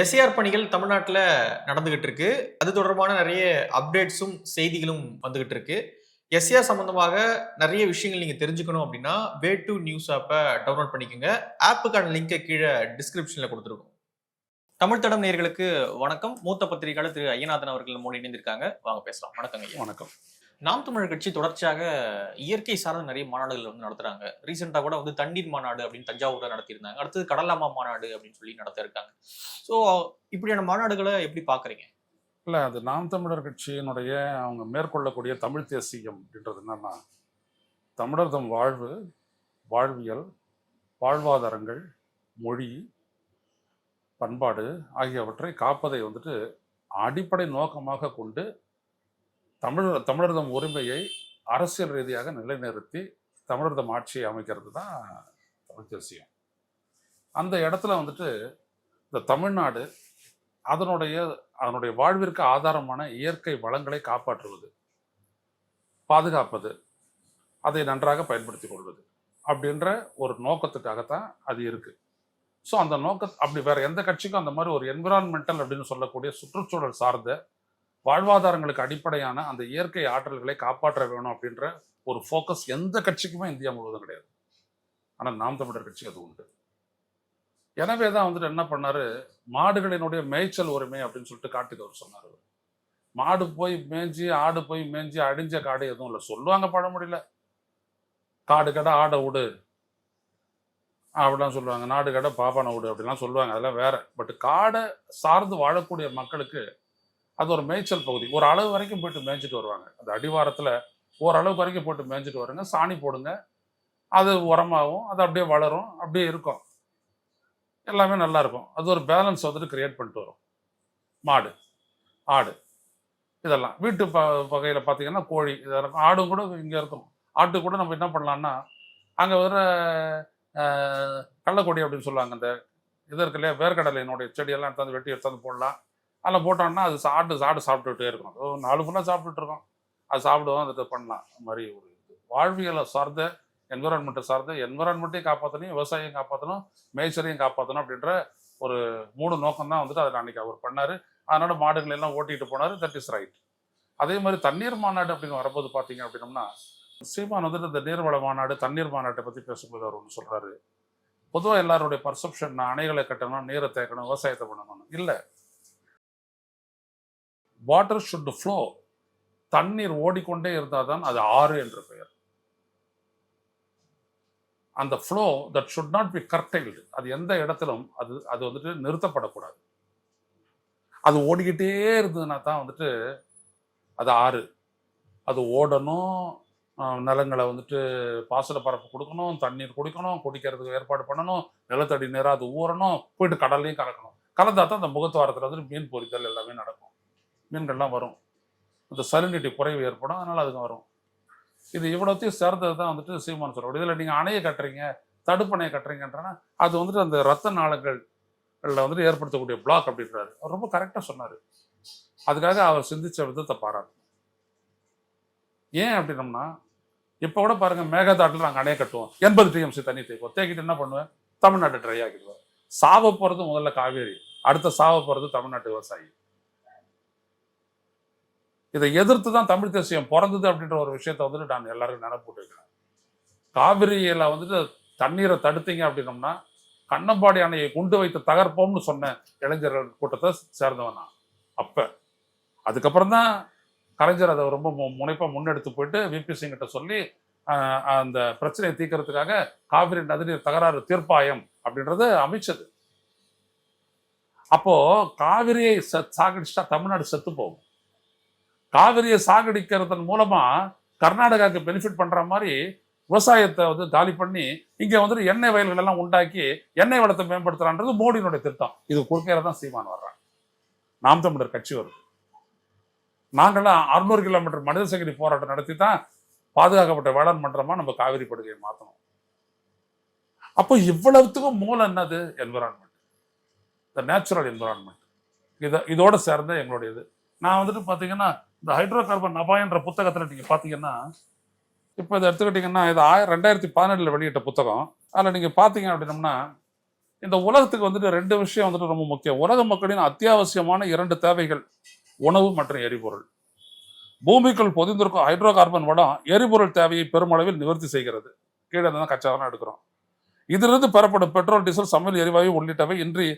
SAR பணிகள் தமிழ்நாட்டில் நடந்துகிட்டு இருக்கு அது தொடர்பான நிறைய அப்டேட்ஸும் செய்திகளும் வந்துகிட்டு இருக்கு எஸ்ஏஆர் சம்பந்தமாக நிறைய விஷயங்கள் நீங்கள் தெரிஞ்சுக்கணும் அப்படின்னா வே டு நியூஸ் ஆப்பை டவுன்லோட் பண்ணிக்கோங்க. ஆப்புக்கான லிங்கை கீழே டிஸ்கிரிப்ஷனில் கொடுத்துருக்கோம். தமிழ் தடம் நேர்களுக்கு வணக்கம். மூத்த பத்திரிகையாளர் திரு ஐயநாதன் அவர்கள் மூலம் இணைந்திருக்காங்க. வாங்க பேசலாம். வணக்கம் ஐயா. வணக்கம். நாம் தமிழர் கட்சி தொடர்ச்சியாக இயற்கை சார்ந்த நிறைய மாநாடுகள் வந்து நடத்துறாங்க. ரீசெண்டாக கூட வந்து தண்ணீர் மாநாடு அப்படின்னு தஞ்சாவூர்ல நடத்தியிருந்தாங்க. அடுத்தது கடலாமா மாநாடு அப்படின்னு சொல்லி நடத்த இருக்காங்க. ஸோ இப்படியான மாநாடுகளை எப்படி பாக்குறீங்க? இல்லை அது நாம் தமிழர் கட்சியினுடைய அவங்க மேற்கொள்ளக்கூடிய தமிழ் தேசியம் அப்படின்றது என்னன்னா தமிழர் தம் வாழ்வு வாழ்வியல் வாழ்வாதாரங்கள் மொழி பண்பாடு ஆகியவற்றை காப்பதை வந்துட்டு அடிப்படை நோக்கமாக கொண்டு தமிழர் தமிழர்தம் உரிமையை அரசியல் ரீதியாக நிலைநிறுத்தி தமிழர்தம் ஆட்சியை அமைக்கிறது தான் தமிழ் தேசியம். அந்த இடத்துல வந்துட்டு இந்த தமிழ்நாடு அதனுடைய அதனுடைய வாழ்விற்கு ஆதாரமான இயற்கை வளங்களை காப்பாற்றுவது பாதுகாப்பது அதை நன்றாக பயன்படுத்திக் கொள்வது அப்படின்ற ஒரு நோக்கத்துக்காகத்தான் அது இருக்குது ஸோ அந்த நோக்க அப்படி வேற எந்த கட்சிக்கும் அந்த மாதிரி ஒரு என்விரான்மெண்டல் அப்படின்னு சொல்லக்கூடிய சுற்றுச்சூழல் சார்ந்த வாழ்வாதாரங்களுக்கு அடிப்படையான அந்த இயற்கை ஆற்றல்களை காப்பாற்ற வேணும் அப்படின்ற ஒரு ஃபோக்கஸ் எந்த கட்சிக்குமே இந்தியா முழுவதும் கிடையாது. ஆனால் நாம் தமிழர் கட்சி அது உண்டு. எனவே தான் வந்துட்டு என்ன பண்ணாரு? மாடுகளினுடைய மேய்ச்சல் உரிமை அப்படின்னு சொல்லிட்டு காட்டுதவர் சொன்னார் மாடு போய் மேய்ஞ்சி ஆடு போய் மேய்ஞ்சி அழிஞ்ச காடு எதுவும் இல்லை. சொல்லுவாங்க பழமொழியில். காடு கடை ஆடை விடு அப்படிலாம் சொல்லுவாங்க. நாடு கடை பாப்பானை விடு அப்படிலாம் சொல்லுவாங்க. அதெல்லாம் வேற. பட் காடை சார்ந்து வாழக்கூடிய மக்களுக்கு அது ஒரு மேய்ச்சல் பகுதி. ஒரு அளவு வரைக்கும் போயிட்டு மேய்ஞ்சிட்டு வருவாங்க. அந்த அடிவாரத்தில் ஓரளவுக்கு வரைக்கும் போயிட்டு மேய்ஞ்சிட்டு வருங்க. சாணி போடுங்க. அது உரமாகவும் அது அப்படியே வளரும் அப்படியே இருக்கும். எல்லாமே நல்லா இருக்கும். அது ஒரு பேலன்ஸ் வந்துட்டு கிரியேட் பண்ணிட்டு வரும். மாடு ஆடு இதெல்லாம். வீட்டு ப வகையில் பார்த்தீங்கன்னா கோழி இதெல்லாம் இருக்கும். ஆடும் கூட இங்கே இருக்கும். ஆட்டு கூட நம்ம என்ன பண்ணலான்னா அங்கே வர கள்ளக்கொடி அப்படின்னு சொல்லுவாங்க. அந்த இது இருக்கு இல்லையா? வேர்க்கடலையினுடைய செடியெல்லாம் எடுத்தாந்து வெட்டி எடுத்தாந்து போடலாம். அதில் போட்டோம்னா அது சாப்பிட்டு சாப்பிட்டு சாப்பிட்டுட்டே இருக்கும் அது ஒரு நாலு ஃபுல்லாக சாப்பிட்டுட்டு இருக்கோம் அது சாப்பிடுவோம் அதை பண்ணலாம். அந்த மாதிரி ஒரு இது. வாழ்வியலை சார்ந்த என்விரான்மெண்ட்டை சார்ந்த என்விரான்மெண்ட்டையும் காப்பாற்றணும் விவசாயம் காப்பாற்றணும் மேய்ச்சலையும் காப்பாற்றணும் அப்படின்ற ஒரு மூணு நோக்கம் தான் வந்துட்டு அதை அன்னைக்கு அவர் பண்ணார். அதனால் மாடுகள் எல்லாம் ஓட்டிகிட்டு போனார். தட் இஸ் ரைட் அதே மாதிரி தண்ணீர் மாநாடு அப்படின்னு வரும்போது பார்த்தீங்க அப்படின்னம்னா சீமான் வந்துட்டு இந்த நீர்வள மாநாடு தண்ணீர் மாநாட்டை பற்றி பேசும்போது அவர் ஒன்று சொல்கிறாரு பொதுவாக எல்லாருடைய பர்செப்ஷன் அணைகளை கட்டணும் நீரை தேக்கணும் விவசாயத்தை பண்ணணும். இல்லை. வாட்டர் ஷுட் ஃப்ளோ தண்ணீர் ஓடிக்கொண்டே இருந்தால் தான் அது ஆறு என்று பெயர். அந்த flow that should not be curtailed அது எந்த இடத்திலும் அது அது வந்துட்டு நிறுத்தப்படக்கூடாது. அது ஓடிக்கிட்டே இருந்ததுன்னா தான் வந்துட்டு அது ஆறு. அது ஓடணும் நிலங்களை வந்துட்டு பாசன பரப்பு கொடுக்கணும் தண்ணீர் குடிக்கணும் குடிக்கிறதுக்கு ஏற்பாடு பண்ணணும் நிலத்தடி நேராக அது ஊறணும் போயிட்டு கடல்லையும் கலக்கணும். கலந்தா தான் அந்த முகத்துவாரத்தில் வந்துட்டு மீன் பொறித்தல் எல்லாமே நடக்கும். மீன்கள்லாம் வரும். இந்த சலினிட்டி குறைவு ஏற்படும். அதனால் அதுங்க வரும். இது இவ்வளோத்தையும் சேர்ந்தது தான் வந்துட்டு சீமான் சொல்ல இதில் நீங்கள் அணையை கட்டுறீங்க தடுப்பணையை கட்டுறீங்கன்றனா அது வந்துட்டு அந்த ரத்த நாளங்கள் வந்துட்டு ஏற்படுத்தக்கூடிய பிளாக் அப்படின்றாரு. அவர் ரொம்ப கரெக்டாக சொன்னார். அதுக்காக அவர் சிந்திச்ச விதத்தை பாராட்டு. ஏன் அப்படின்னம்னா இப்போ கூட பாருங்க மேகதாட்டில் நாங்கள் அணையை கட்டுவோம். எண்பது டிஎம்சி தண்ணி தேய்ப்போம். தேக்கிட்டு என்ன பண்ணுவேன்? தமிழ்நாட்டை ட்ரை ஆக்கிடுவேன். சாவ போகிறது முதல்ல காவேரி. அடுத்த சாவ போகிறது தமிழ்நாட்டு விவசாயி. இதை எதிர்த்து தான் தமிழ் தேசியம் பிறந்தது அப்படின்ற ஒரு விஷயத்த வந்துட்டு நான் எல்லாரையும் நினைப்பூட்டு வைக்கிறேன் காவிரியில வந்துட்டு தண்ணீரை தடுத்தீங்க அப்படின்னோம்னா கண்ணம்பாடி அணையை குண்டு வைத்து தகர்ப்போம்னு சொன்ன இளைஞர்கள் கூட்டத்தை சேர்ந்தவன் நான். அப்ப அதுக்கப்புறம் தான் கலைஞர் அதை ரொம்ப மு- முனைப்பா முன்னெடுத்து போயிட்டு விபி சிங் கிட்ட சொல்லி அந்த பிரச்சனையை தீர்க்கறதுக்காக காவிரி நதிநீர் தகராறு தீர்ப்பாயம் அப்படின்றது அமைச்சது. அப்போ காவிரியை ச- சாகடிச்சிட்டா தமிழ்நாடு செத்து போகும். காவிரியை சாகடிக்கிறதன் மூலமா கர்நாடகாவுக்கு பெனிஃபிட் பண்ற மாதிரி விவசாயத்தை வந்து காலி பண்ணி இங்க வந்துட்டு எண்ணெய் வயல்கள் எல்லாம் உண்டாக்கி எண்ணெய் வளத்தை மேம்படுத்துறான்றது மோடியினுடைய திட்டம். இது குறுக்கையில தான் சீமான் வர்றாங்க நாம் தமிழர் கட்சி வருது. நாங்களாம் அறுநூறு கிலோமீட்டர் மனித சங்கிலி போராட்டம் நடத்தி தான் பாதுகாக்கப்பட்ட வேளாண் மன்றமா நம்ம காவிரி படுகையை மாற்றணும் அப்போ இவ்வளவுத்துக்கும் மூலம் என்னது? என்விரான்மெண்ட் த நேச்சுரல் என்விரான்மெண்ட் இதை இதோட சேர்ந்த எங்களுடைய இது நான் வந்துட்டு பார்த்தீங்கன்னா இந்த ஹைட்ரோ கார்பன் அபாயன்ற புத்தகத்தில் நீங்கள் பார்த்தீங்கன்னா இப்போ இதை எடுத்துக்கிட்டிங்கன்னா இது ஆயிரம் ரெண்டாயிரத்தி பதினெட்டில் வெளியிட்ட புத்தகம். அதில் நீங்கள் பார்த்தீங்க அப்படின்னம்னா இந்த உலகத்துக்கு வந்துட்டு ரெண்டு விஷயம் வந்துட்டு ரொம்ப முக்கியம். உலக மக்களின் அத்தியாவசியமான இரண்டு தேவைகள் உணவு மற்றும் எரிபொருள். பூமிக்குள் பொதிந்திருக்கும் ஹைட்ரோ கார்பன் வளம் எரிபொருள் தேவையை பெருமளவில் நிவர்த்தி செய்கிறது. கீழே தான் கச்சாதான் எடுக்கிறோம். இதிலிருந்து பெறப்படும் பெட்ரோல் டீசல் சமையல் எரிவாயு உள்ளிட்டவை இன்றி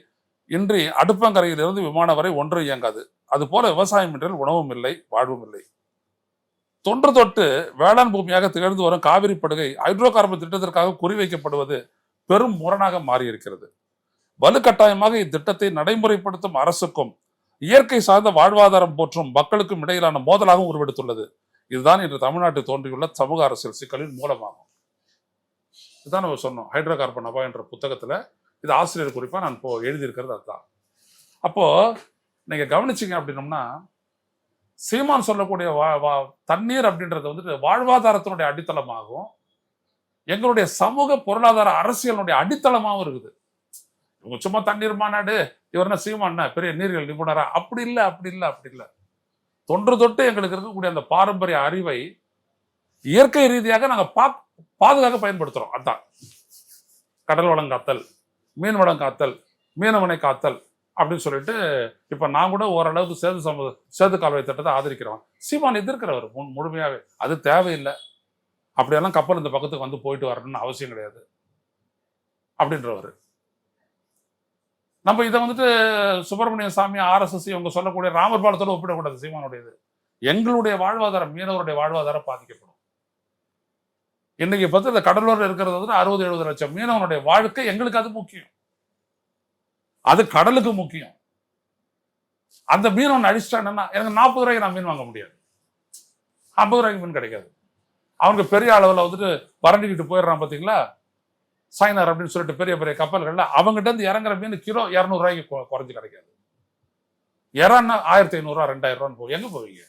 இன்றி அடுப்பங்கரையிலிருந்து விமானம் வரை ஒன்று இயங்காது. அதுபோல விவசாயம் என்றால் உணவும் இல்லை வாழ்வும் இல்லை. தொன்று தொட்டு வேளாண் பூமியாக திகழ்ந்து வரும் காவிரி படுகை ஹைட்ரோ கார்பன் திட்டத்திற்காக குறிவைக்கப்படுவது பெரும் முரணாக மாறியிருக்கிறது. வலுக்கட்டாயமாக இத்திட்டத்தை நடைமுறைப்படுத்தும் அரசுக்கும் இயற்கை சார்ந்த வாழ்வாதாரம் போற்றும் மக்களுக்கும் இடையிலான மோதலாகவும் உருவெடுத்துள்ளது. இதுதான் இன்று தமிழ்நாட்டில் தோன்றியுள்ள சமூக அரசியல் சிக்கலின் மூலமாகும். இதுதான் நம்ம சொன்னோம் ஹைட்ரோ கார்பன் அபா என்ற புத்தகத்தில் இது ஆசிரியர் குறிப்பாக நான் இப்போ எழுதியிருக்கிறது அதுதான். அப்போது நீங்கள் கவனிச்சீங்க அப்படின்னோம்னா சீமான் சொல்லக்கூடிய வா- வா- தண்ணீர் அப்படின்றது வந்துட்டு வாழ்வாதாரத்தினுடைய அடித்தளமாகும் எங்களுடைய சமூக பொருளாதார அரசியலுடைய அடித்தளமாகவும் இருக்குது. இவங்க சும்மா தண்ணீர் மாநாடு இவர்னா சீமான் பெரிய நீர்கள் நிபுணரா? அப்படி இல்லை அப்படி இல்லை அப்படி இல்லை. தொன்று தொட்டு எங்களுக்கு இருக்கக்கூடிய அந்த பாரம்பரிய அறிவை இயற்கை ரீதியாக நாங்கள் பா பாதுகாக்க பயன்படுத்துகிறோம் அதான். கடல் வளம் காத்தல் காத்தல் மீனவனை காத்தல் அப்படின்னு சொல்லிட்டு இப்போ நான் கூட ஓரளவுக்கு சேது சம சேது கால்வாய் திட்டத்தை ஆதரிக்கிறோம் சீமான் எதிர்க்கிறவர் முன் முழுமையாகவே அது தேவையில்லை. அப்படியெல்லாம் கப்பல் இந்த பக்கத்துக்கு வந்து போயிட்டு வரணும்னு அவசியம் கிடையாது. அப்படின்றவர். நம்ம இதை வந்துட்டு சுப்பிரமணிய சாமி ஆர்எஸ்எஸ் இவங்க சொல்லக்கூடிய ராமர் பாலத்தோடு ஒப்பிடக்கூடாது சீமானுடையது எங்களுடைய வாழ்வாதாரம் மீனவருடைய வாழ்வாதாரம் பாதிக்கப்படும். இன்னைக்கு பார்த்து இந்த கடலூரில் இருக்கிறது வந்து அறுபது எழுபது லட்சம். மீனவனுடைய வாழ்க்கை எங்களுக்கு அது முக்கியம். அது கடலுக்கு முக்கியம். அந்த மீனவன் அடிச்சிட்டான்னா எனக்கு நாற்பது ரூபாய்க்கு நான் மீன் வாங்க முடியாது. ஐம்பது ரூபாய்க்கு மீன் கிடைக்காது. அவனுக்கு பெரிய அளவில் வந்துட்டு வறண்டிக்கிட்டு போயிடுறான் பார்த்தீங்களா சைனர் அப்படின்னு சொல்லிட்டு பெரிய பெரிய கப்பல்கள்ல அவங்ககிட்ட இருந்து இறங்குற மீன் கிலோ இரநூறுவாய்க்கு குறைஞ்சு கிடைக்காது. இறான்னா ஆயிரத்தி ஐநூறுரூவா ரெண்டாயிரம் ரூபான்னு போகும் எங்க போவீங்க?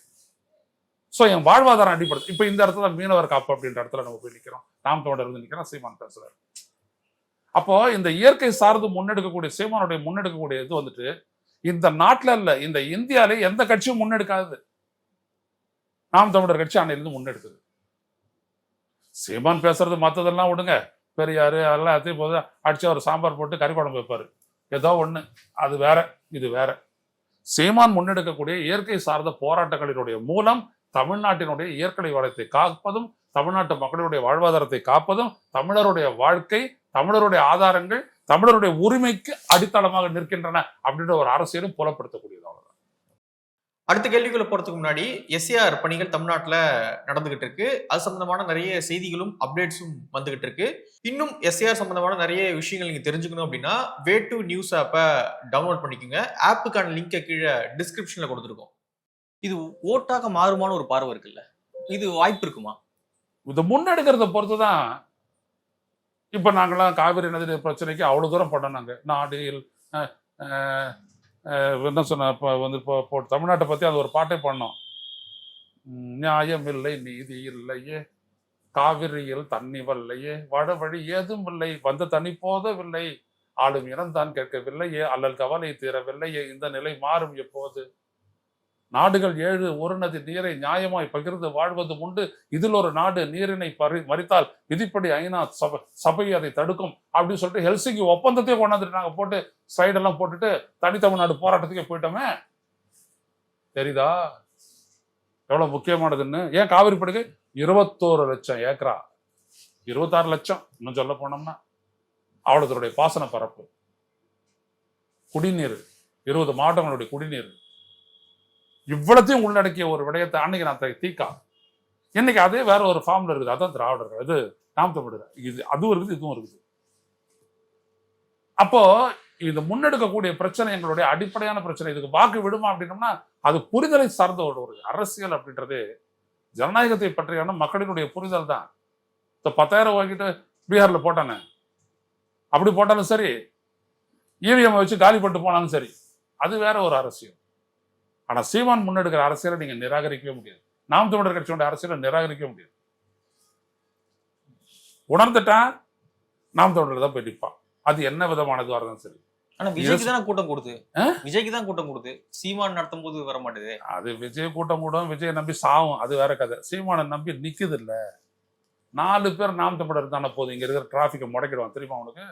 ஸோ என் வாழ்வாதாரம் அடிப்படுது இப்போ இந்த இடத்துல மீனவர் காப்பு அப்படின்ற இடத்துல நம்ம போய் நிற்கிறோம் நாம் தோண்டர் இருந்து நிற்கிறோம் சீமான் பேசுகிறார் அப்போ இந்த இயற்கை சார்ந்து முன்னெடுக்கக்கூடிய சீமானுடைய முன்னெடுக்கக்கூடிய இது வந்துட்டு இந்த நாட்டில் இல்ல இந்த இந்தியாவிலே எந்த கட்சியும் முன்னெடுக்காது நாம் தமிழர் கட்சி அன்னையிலிருந்து முன்னெடுக்குது. சீமான் பேசுறது மற்றதெல்லாம் விடுங்க. பெரியாரு அதெல்லாம் எல்லாத்தையும் போது அடிச்சு அவர் சாம்பார் போட்டு கறி குழம்பு வைப்பாரு. ஏதோ ஒன்று அது வேற இது வேற. சீமான் முன்னெடுக்கக்கூடிய இயற்கை சார்ந்த போராட்டங்களினுடைய மூலம் தமிழ்நாட்டினுடைய இயற்கை வளத்தை காப்பதும் தமிழ்நாட்டு மக்களுடைய வாழ்வாதாரத்தை காப்பதும் தமிழருடைய வாழ்க்கை தமிழருடைய ஆதாரங்கள் தமிழருடைய உரிமைக்கு அடித்தளமாக நிற்கின்றன அப்படின்ற ஒரு அரசியலும் புலப்படுத்தக்கூடியது அவ்வளவுதான். அடுத்த கேள்விகளை போறதுக்கு முன்னாடி எஸ்ஏஆர் பணிகள் தமிழ்நாட்டுல நடந்துகிட்டு இருக்கு. அது சம்பந்தமான நிறைய செய்திகளும் அப்டேட்ஸும் வந்துகிட்டு இருக்கு. இன்னும் எஸ்ஏஆர் சம்பந்தமான நிறைய விஷயங்கள் நீங்க தெரிஞ்சுக்கணும் அப்படின்னா வே டு நியூஸ் ஆப்பை டவுன்லோட் பண்ணிக்கோங்க. ஆப்புக்கான லிங்கை கீழே டிஸ்கிரிப்ஷன்ல கொடுத்துருக்கோம். இது ஓட்டாக மாறுமான ஒரு பார்வை இருக்குல்ல. இது வாய்ப்பு இருக்குமா? இந்த முன்னெடுக்கிறத பொறுத்து தான் இப்போ நாங்களாம் காவிரி நதி பிரச்சனைக்கு அவ்வளோ தூரம் பண்ணோம் நாடு இல்- என்ன சொன்ன இப்போ வந்து இப்போ தமிழ்நாட்டை பற்றி அது ஒரு பாட்டே பண்ணோம். நியாயம் இல்லை நீதி இல்லையே. காவிரியில் தண்ணி வரலையே. வட வழி ஏதும் இல்லை. வந்த தண்ணி போதவில்லை. ஆளும் இனம் தான் கேட்கவில்லையே. அல்லல் கவலை தீரவில்லையே. இந்த நிலை மாறும் எப்போது? நாடுகள் ஏழு ஒரு நதி நீரை நியாயமாய் பகிர்ந்து வாழ்வது உண்டு. இதில் ஒரு நாடு நீரினை பறி மறித்தால் விதிப்படி ஐநா சபை சபை அதை தடுக்கும் அப்படின்னு சொல்லிட்டு ஹெல்சிங்கி ஒப்பந்தத்தையே கொண்டாந்துட்டு நாங்கள் போட்டு ஸ்லைடெல்லாம் போட்டுட்டு தனித்தமிழ்நாடு போராட்டத்துக்கே போயிட்டோமே. தெரியுதா? எவ்வளோ முக்கியமானதுன்னு? ஏன் காவிரி படுகை? இருபத்தோரு லட்சம் ஏக்கரா. இருபத்தாறு லட்சம். இன்னும் சொல்ல போனோம்னா அவ்வளோதனுடைய பாசன பரப்பு. குடிநீர் இருபது மாவட்டங்களுடைய குடிநீர். இவ்வளத்தையும் உள்ளடக்கிய ஒரு விடயத்தை அன்னைக்கு நான் தீக்கா. இன்னைக்கு அதே வேற ஒரு ஃபார்ம்ல இருக்குது. அதான் திராவிடர்கள். அது நாம் தமிழர். இது அதுவும் இருக்குது இதுவும் இருக்குது. அப்போ இது முன்னெடுக்கக்கூடிய பிரச்சனை எங்களுடைய அடிப்படையான பிரச்சனை. இதுக்கு வாக்கு விடுமா அப்படின்னோம்னா அது புரிதலை சார்ந்த ஒரு ஒரு அரசியல் அப்படின்றது ஜனநாயகத்தை பற்றியான மக்களினுடைய புரிதல் தான். இப்போ பத்தாயிரம் வாங்கிட்டு பீகாரில் போட்டானே. அப்படி போட்டாலும் சரி இவிஎம் வச்சு காலி பண்ணிட்டு போனாலும் சரி அது வேற ஒரு அரசியல். ஆனா சீமான் முன்னெடுக்கிற அரசியலை நீங்க நிராகரிக்கவே முடியாது. நாம் தமிழர் கட்சியோட அரசியலை நிராகரிக்கவே முடியாது. உணர்ந்துட்டா நாம் தமிழர் தான் போய் நிற்பான் அது என்ன விதமானதுவா இருந்தாலும் சரி. ஆனா விஜய்க்கு தானே கூட்டம் கொடுத்து? விஜய்க்கு தான் கூட்டம் கொடுத்து. சீமான் நடத்தும் போது வர மாட்டேது. அது விஜய் கூட்டம் கூட்டம் விஜய் நம்பி சாவும். அது வேற கதை. சீமானை நம்பி நிக்குது இல்ல நாலு பேர் நாம் தமிழர் தானே போதும். இங்க இருக்கிற டிராபிக்கை முடக்கிடுவான். தெரியுமா உனக்கு?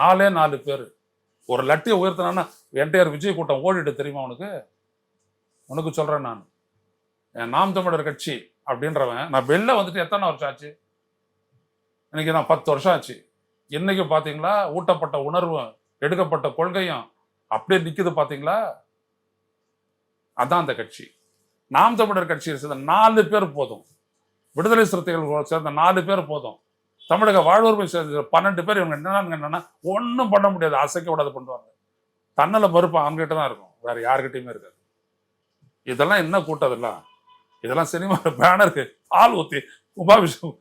நாலே நாலு பேர். ஒரு லட்டியை உயர்த்தினா என்டையர் விஜய் கூட்டம் ஓடிட்டு தெரியுமா உனக்கு? உனக்கு சொல்றேன் நான். என் நாம் தமிழர் கட்சி அப்படின்றவன் நான் வெளில வந்துட்டு எத்தனை வருஷம் ஆச்சு? இன்னைக்கு நான் பத்து வருஷம் ஆச்சு. இன்னைக்கு பாத்தீங்களா ஊட்டப்பட்ட உணர்வும் எடுக்கப்பட்ட கொள்கையும் அப்படியே நிக்குது பாத்தீங்களா? அதான் அந்த கட்சி. நாம் தமிழர் கட்சியை சேர்ந்த நாலு பேர் போதும். விடுதலை சிறுத்தைகள் சேர்ந்த நாலு பேர் போதும். தமிழக வாழ்வுரிமை சேர்ந்த பன்னெண்டு பேர் இவங்க என்னன்னு என்னன்னா ஒன்றும் பண்ண முடியாது. அசைக்க விடாது பண்ணுவாங்க. தன்னல மறுப்பு அவங்ககிட்ட தான் இருக்கும். வேற யாருக்கிட்டையுமே இருக்காது. இதெல்லாம் என்ன கூட்டம் இதெல்லாம் இதெல்லாம் சினிமா பேனருக்கு ஆள் ஊத்தி உபாபிஷேகம்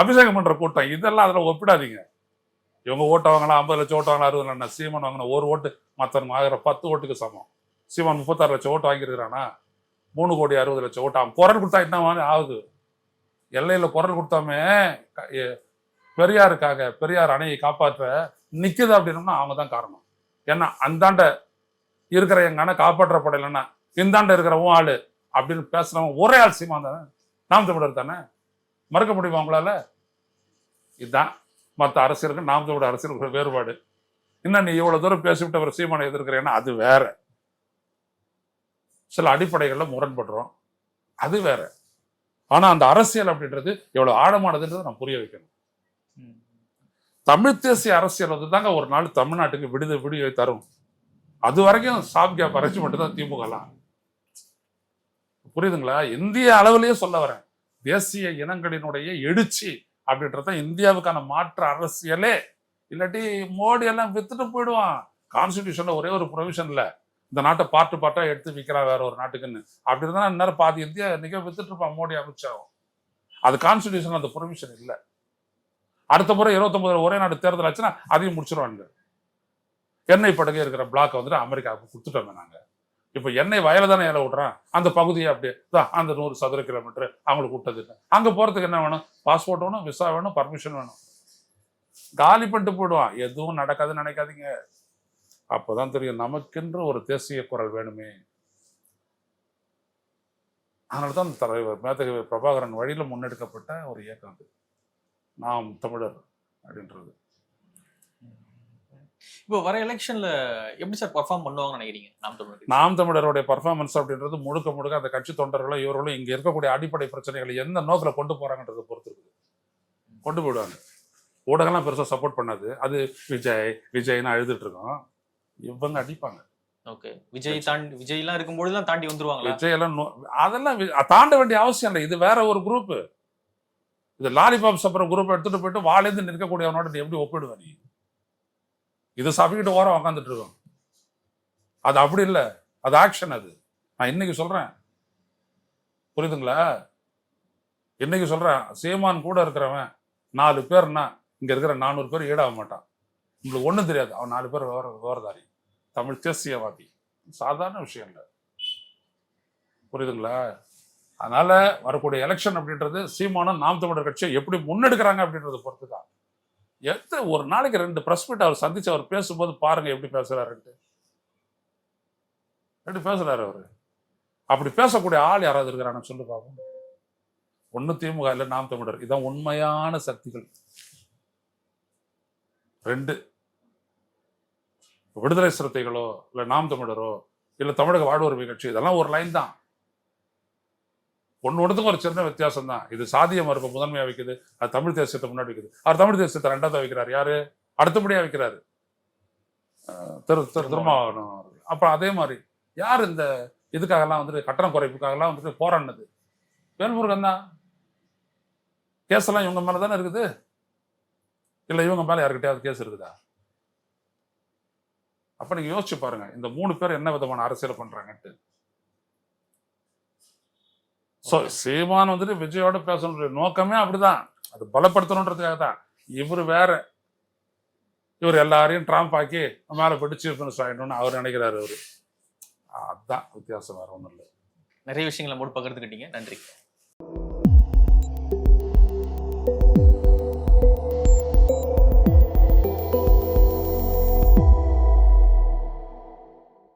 அபிஷேகம் பண்ற கூட்டம். இதெல்லாம் அதில் ஒப்பிடாதீங்க. இவங்க ஓட்டு வாங்கலாம் ஐம்பது லட்சம் ஓட்டு வாங்கலாம் அறுபது லட்சம் சீமான் வாங்கின ஒரு ஓட்டு மற்றவங்க ஆகிற பத்து ஓட்டுக்கு சமம். சீமான் முப்பத்தாறு லட்சம் ஓட்டு வாங்கியிருக்கிறானா? மூணு கோடி அறுபது லட்சம் ஓட்டு? அவன் குரல் கொடுத்தா என்ன மாதிரி ஆகுது? எல்லையில் குரல் கொடுத்தாமே பெரியாருக்காக பெரியார் அணையை காப்பாற்ற நிற்குது அப்படின்னோம்னா அவங்க தான் காரணம். ஏன்னா அந்தாண்ட இருக்கிற எங்க அண்ணன் காப்பாற்றப்படலைன்னா இந்தாண்ட இருக்கிற உன் ஆளு அப்படின்னு பேசுறவன் ஒரே ஆள் சீமா தானே? நாம் தமிழர் தானே? மறக்க முடியுமா உங்களால? இதுதான் மற்ற அரசியலுக்கு நாம் தமிழர் அரசியலுக்கு வேறுபாடு. இன்னும் நீ இவ்வளவு தூரம் பேசிவிட்டு அவர் சீமானை எதிர்க்கிறேன்னா அது வேற. சில அடிப்படைகளில் முரண்படுறோம். அது வேற. ஆனா அந்த அரசியல் அப்படின்றது எவ்வளவு ஆழமானதுன்றதை நான் புரிய வைக்கணும். தமிழ் தேசிய அரசியல் வந்து தாங்க ஒரு நாள் தமிழ்நாட்டுக்கு விடுத விடுவை தரும். அது வரைக்கும் சாப் கேப் மட்டும்தான் திமுகலாம். புரியுதுங்களா? இந்திய அளவிலேயே சொல்ல வரேன். தேசிய இனங்களினுடைய எழுச்சி அப்படின்றத இந்தியாவுக்கான மாற்று அரசியலே. இல்லாட்டி மோடி எல்லாம் வித்துட்டு போயிடுவான். கான்ஸ்டிடியூஷன்ல ஒரே ஒரு ப்ரொவிஷன்ல இந்த நாட்டை பார்ட்டு பார்ட்டா எடுத்து விற்கிறான் வேற ஒரு நாட்டுக்குன்னு. அப்படி இருந்தா இந்நேரம் பாதி இந்தியா இன்னைக்கு வித்துட்டு இருப்பான் மோடி அமித்ஷாவும் அது கான்ஸ்டிடியூஷன் அந்த ப்ரொவிஷன் இல்ல. அடுத்த முறை இருபத்தொன்பதுல ஒரே நாடு தேர்தல் ஆச்சுன்னா அதையும் முடிச்சிருவாங்க எண்ணெய் படுகை இருக்கிற பிளாக் வந்துட்டு அமெரிக்காவுக்கு கொடுத்துட்டோங்க நாங்கள் இப்ப எண்ணெய் வயல தானே ஏல விடுறான்? அந்த பகுதியை அப்படியே தான் அந்த நூறு சதுர கிலோமீட்டர் அவங்களுக்கு விட்டது அங்கே அங்க போறதுக்கு என்ன வேணும்? பாஸ்போர்ட் வேணும் விசா வேணும் பர்மிஷன் வேணும். காலி பண்ணிட்டு போயிடுவான். எதுவும் நடக்காதுன்னு நினைக்காதீங்க. அப்பதான் தெரியும் நமக்கென்று ஒரு தேசிய குரல் வேணுமே. அதனாலதான் தலைவர் மேதகவி பிரபாகரன் வழியில முன்னெடுக்கப்பட்ட ஒரு இயக்கம் அது. நாம் தமிழர் அப்படின்றது. இப்போ வர எலெக்ஷன்ல எப்படி சார் பர்ஃபார்ம் பண்ணுவாங்கன்னு நினைக்கிறீங்க நாம் தமிழர்? நாம் தமிழருடைய பர்ஃபார்மன்ஸ் அப்படின்றது முழுக்க முழுக்க அந்த கட்சி தொண்டர்களும் இவர்களும் இங்க இருக்கக்கூடிய அடிப்படை பிரச்சனைகளை எந்த நோக்கில கொண்டு போறாங்கன்றதை பொறுத்து இருக்குது. கொண்டு போயிடுவாங்க. ஊடகம்லாம் பெருசா சப்போர்ட் பண்ணாது. அது விஜய் விஜய்னு அழுதுட்டு இருக்கோம். இவங்க அடிப்பாங்க. ஓகே. விஜய் தாண்டி விஜய் எல்லாம் இருக்கும்போதெல்லாம் தாண்டி வந்துருவாங்களா? விஜய் எல்லாம் அதெல்லாம் தாண்ட வேண்டிய அவசியம் இல்லை. இது வேற ஒரு குரூப் இது லாலிபாப் சப்பர குரூப் எடுத்துட்டு போயிட்டு வாழேந்து நிற்கக்கூடியவனோட எப்படி ஒப்பிடுவ நீ? இது சாப்பிட்டு ஓரம் உக்காந்துட்டு இருக்கோம். அது அப்படி இல்லை. அது ஆக்ஷன் அது. நான் இன்னைக்கு சொல்றேன். புரியுதுங்களா? இன்னைக்கு சொல்றேன். சீமான் கூட இருக்கிறவன் நாலு பேர்னா இங்க இருக்கிற நானூறு பேர் ஈடாக மாட்டான். உங்களுக்கு ஒன்றும் தெரியாது. அவன் நாலு பேர் விவர விவரதாரி. தமிழ் தேசியவாதி. சாதாரண விஷயம் இல்லை. புரியுதுங்களா? அதனால வரக்கூடிய எலெக்ஷன் அப்படின்றது சீமானும் நாம் தமிழர் கட்சியை எப்படி முன்னெடுக்கிறாங்க அப்படின்றத பொறுத்து தான் ஒரு நாளைக்கு ரெண்டு பிரஸ் மீட் அவர் சந்திச்சு அவர் பேசும்போது பாருங்க எப்படி பேசுறாருன்ட்டு. ரெண்டு பேசுறாரு அவரு? அப்படி பேசக்கூடிய ஆள் யாராவது இருக்கிறான்னு சொல்லி பார்ப்போம் ஒண்ணு திமுக இல்ல நாம் தமிழர். இதான் உண்மையான சக்திகள். ரெண்டு விடுதலை சிறுத்தைகளோ இல்ல நாம் தமிழரோ இல்ல தமிழக வாழ்வுரிமை கட்சி இதெல்லாம் ஒரு லைன் தான். ஒன்று ஒன்றுக்கும் ஒரு சின்ன வித்தியாசம் தான் இது சாதிய மறுப்பு முதன்மையா வைக்குது அது தமிழ் தேசியத்தை முன்னாடி வைக்குது. அவர் தமிழ் தேசியத்தை ரெண்டாவது வைக்கிறார் யாரு? அடுத்தபடியா வைக்கிறாரு. திரு திரு திருமாவளவன். அப்புறம் அதே மாதிரி யார் இந்த இதுக்காகலாம் வந்துட்டு கட்டண குறைப்புக்காகலாம் வந்துட்டு போராடினது? வேல்முருகன் தான் கேஸ் எல்லாம் இவங்க மேல தானே இருக்குது? இல்ல இவங்க மேல யாருக்கிட்டயாவது கேஸ் இருக்குதா? அப்ப நீங்க யோசிச்சு பாருங்க இந்த மூணு பேர் என்ன விதமான அரசியல் பண்றாங்கன்ட்டு. சோ சீமான் வந்துட்டு விஜயோட பேசணுன்ற நோக்கமே அப்படிதான். அது பலப்படுத்தணுன்றதுக்காக தான் இவர் வேற. இவர் எல்லாரையும் ட்ராம்ப் ஆக்கி மேல போயிட்டு சீஃப் மினிஸ்டர் ஆயிடணும்னு அவர் நினைக்கிறாரு அவரு. அதான் வித்தியாசம் வேற ஒண்ணும் இல்லை. நிறைய விஷயங்களை மூடு பகிர்ந்துக்கிட்டீங்க. நன்றி.